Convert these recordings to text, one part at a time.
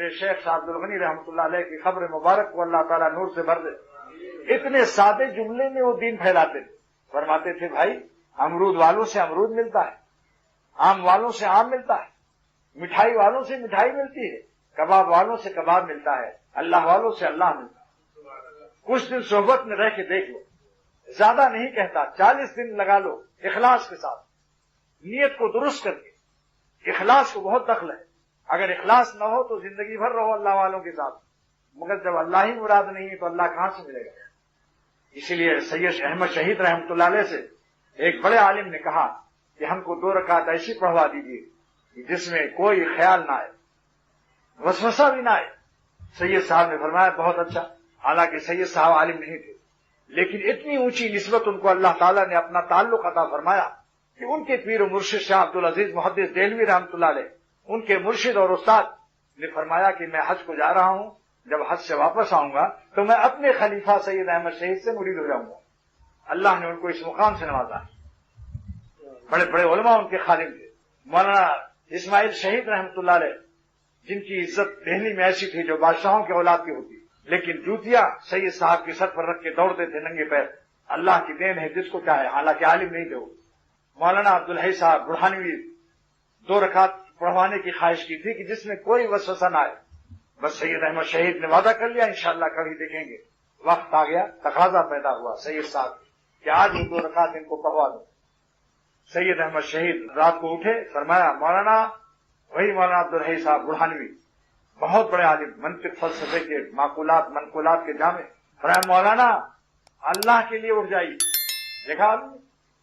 میرے شیخ شاہد الغنی رحمۃ اللہ علیہ کی خبر مبارک کو اللہ تعالیٰ نور سے بھر دے۔ اتنے سادے جملے میں وہ دین پھیلاتے تھے فرماتے تھے، بھائی، امرود والوں سے امرود ملتا ہے آم والوں سے آم ملتا ہے، مٹھائی والوں سے مٹھائی ملتی ہے، کباب والوں سے کباب ملتا ہے، اللہ والوں سے اللہ ملتا ہے۔ کچھ دن صحبت میں رہ کے دیکھ لو۔ زیادہ نہیں کہتا، چالیس دن لگا لو اخلاص کے ساتھ۔ نیت کو درست کر کے، اخلاص کو بہت دخل ہے۔ اگر اخلاص نہ ہو تو زندگی بھر رہو اللہ والوں کے ساتھ۔ مگر جب اللہ ہی مراد نہیں ہے تو اللہ کہاں سے ملے گا؟ اسی لیے سید احمد شہید رحمۃ اللہ علیہ سے ایک بڑے عالم نے کہا کہ ہم کو دو رکعت ایسی پڑھوا دیجیے جس میں کوئی خیال نہ آئے، وسوسہ بھی نہ آئے۔ سید صاحب نے فرمایا، بہت اچھا۔ حالانکہ سید صاحب عالم نہیں تھے، لیکن اتنی اونچی نسبت ان کو اللہ تعالیٰ نے اپنا تعلق عطا فرمایا کہ ان کے پیر و مرشد شاہ عبد العزیز محدث دہلوی رحمۃ اللہ علیہ ان کے مرشد اور استاد نے فرمایا کہ میں حج کو جا رہا ہوں، جب حج سے واپس آؤں گا تو میں اپنے خلیفہ سید احمد شہید سے مرید ہو جاؤں گا۔ اللہ نے ان کو اس مقام سے نوازا۔ بڑے بڑے علماء ان کے خالم تھے۔ مولانا اسماعیل شہید رحمۃ اللہ علیہ، جن کی عزت دہلی میں ایسی تھی جو بادشاہوں کے اولاد کی ہوتی۔ لیکن جوتیا سید صاحب کی سر پر رکھ کے دوڑتے تھے ننگے پیر۔ اللہ کی دین ہے، جس کو چاہے، حالانکہ عالم نہیں تھے مولانا عبدالحی صاحب، برہانوی، دو رکعت پڑھوانے کی خواہش کی تھی کہ جس میں کوئی وسوسہ نہ آئے۔ بس سید احمد شہید نے وعدہ کر لیا، انشاءاللہ کبھی دیکھیں گے۔ وقت آ گیا، تقاضا پیدا ہوا سید صاحب کہ آج ہی دو رکعت ان کو پڑھوا دو سید احمد شہید رات کو اٹھے، فرمایا، مولانا، وہی مولانا عبدالحی صاحب برہانوی بہت بڑے عالم، منطق فلسفے کے معقولات، منقولات کے جامع۔ فرمایا، مولانا، اللہ کے لیے اٹھ جائیے۔ دیکھا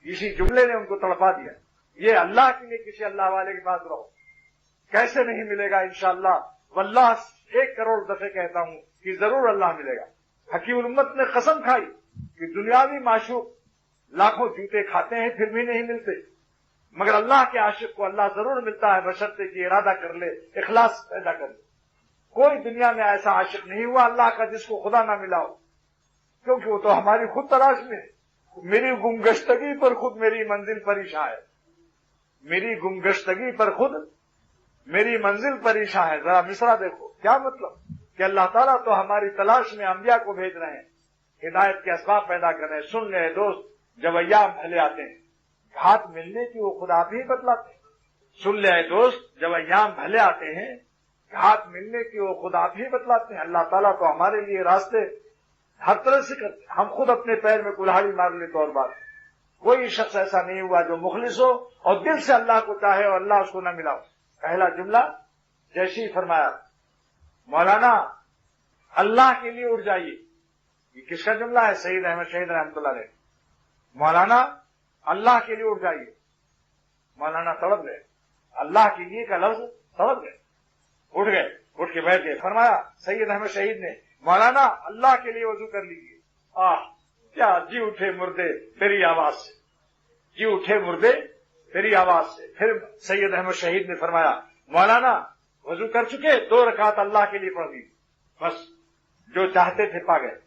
اسی جملے نے ان کو تڑپا دیا۔ یہ اللہ کے لیے کسی اللہ والے کے پاس رہو۔ کیسے نہیں ملے گا انشاءاللہ؟ واللہ ایک کروڑ دفعے کہتا ہوں کہ ضرور اللہ ملے گا۔ حکیم الامت نے قسم کھائی کہ دنیاوی معشوق لاکھوں جوتے کھاتے ہیں، پھر بھی نہیں ملتے۔ مگر اللہ کے عاشق کو اللہ ضرور ملتا ہے، بشرطے کی ارادہ کر لے، اخلاص پیدا کر لے۔ کوئی دنیا میں ایسا عاشق نہیں ہوا اللہ کا جس کو خدا نہ ملا ہو۔ کیونکہ وہ تو ہماری خود تلاش میں میری گمگشتگی پر خود میری منزل پریشاں ہے۔ میری گمگشتگی پر خود میری منزل پریشاں ہے۔ ذرا مصرا دیکھو۔ کیا مطلب؟ کہ اللہ تعالیٰ تو ہماری تلاش میں انبیاء کو بھیج رہے ہیں۔ ہدایت کے اسباب پیدا کر رہے ہیں۔ سن لے دوست، جب ایام پھلے آتے ہیں۔ گھات ملنے کی وہ خود آپ ہی بتلاتے ہیں۔ سن لے دوست، جب ایام بھلے آتے ہیں گھات ملنے کی وہ خود آپ ہی بتلاتے ہیں۔ اللہ تعالیٰ تو ہمارے لیے راستے ہر طرح سے کرتے ہیں۔ ہم خود اپنے پیر میں کلاڑی مار لیتے اور بات۔ کوئی شخص ایسا نہیں ہوا جو مخلص ہو اور دل سے اللہ کو چاہے اور اللہ اس کو نہ ملا پہلا جملہ جیسی فرمایا، مولانا، اللہ کے لیے اٹھ جائیے۔ یہ کس کا جملہ ہے؟ سعید احمد شہید رحمۃ اللہ علیہ۔ مولانا، اللہ کے لیے اٹھ جائیے۔ مولانا تڑپ گئے۔ اللہ کے لیے کا لفظ تڑپ گئے۔ اٹھ گئے۔ اٹھ کے بیٹھ گئے۔ فرمایا، سید احمد شہید نے، مولانا، اللہ کے لیے وضو کر لیجیے آہ، کیا جی اٹھے مردے تیری آواز سے؟ جی اٹھے مردے میری آواز سے۔ پھر سید احمد شہید نے فرمایا، مولانا، وضو کر چکے، دو رکعت اللہ کے لیے پڑھ دی بس، جو چاہتے تھے پا گئے۔